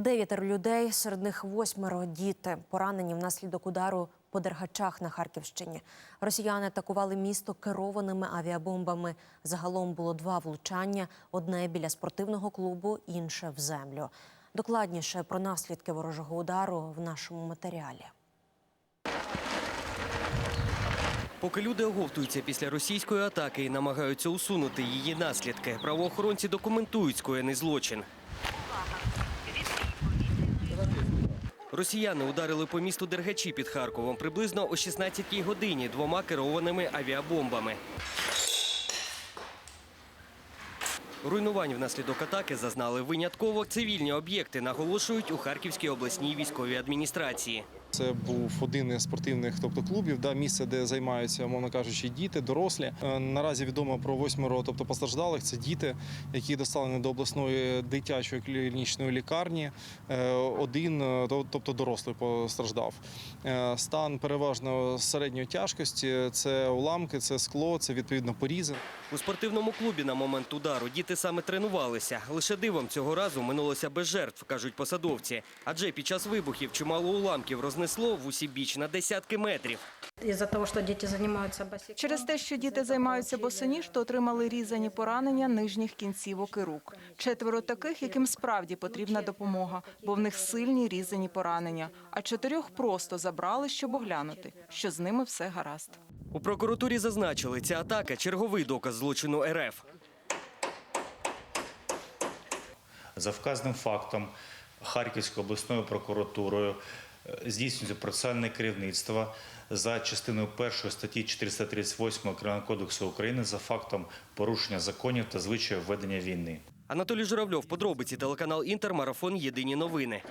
Дев'ятеро людей, серед них восьмеро діти, поранені внаслідок удару по Дергачах на Харківщині. Росіяни атакували місто керованими авіабомбами. Загалом було два влучання: одне біля спортивного клубу, інше в землю. Докладніше про наслідки ворожого удару в нашому матеріалі. Поки люди оговтуються після російської атаки і намагаються усунути її наслідки, правоохоронці документують скоєний злочин. Росіяни ударили по місту Дергачі під Харковом приблизно о 16-й годині двома керованими авіабомбами. Руйнувань внаслідок атаки зазнали винятково цивільні об'єкти, наголошують у Харківській обласній військовій адміністрації. Це був один із спортивних тобто клубів, да, місце, де займаються, мовно кажучи, діти, дорослі. Е, Наразі відомо про восьмеро, тобто постраждалих. Це діти, які доставлені до обласної дитячої клінічної лікарні. Е, Один, е, тобто дорослий, постраждав. Стан переважно середньої тяжкості. Це уламки, це скло, це відповідно порізи. У спортивному клубі на момент удару діти саме тренувалися. Лише дивом цього разу минулося без жертв, кажуть посадовці. Адже під час вибухів чимало уламків рознесло в усі біч на десятки метрів. Из-за того, что дети занимаются босиком. Через те, що діти займаються босоніж, то отримали різані поранення нижніх кінцівок і рук. Четверо таких, яким справді потрібна допомога, бо в них сильні різані поранення. А чотирьох просто забрали, щоб оглянути, що з ними все гаразд. У прокуратурі зазначили, ця атака черговий доказ злочину РФ. За вказаним фактом Харківською обласною прокуратурою здійснюється процесуальне керівництво за частиною 1 статті 438 Кримінального кодексу України за фактом порушення законів та звичаїв ведення війни. Анатолій Журавльов, подробиці телеканал Інтер, марафон Єдині новини.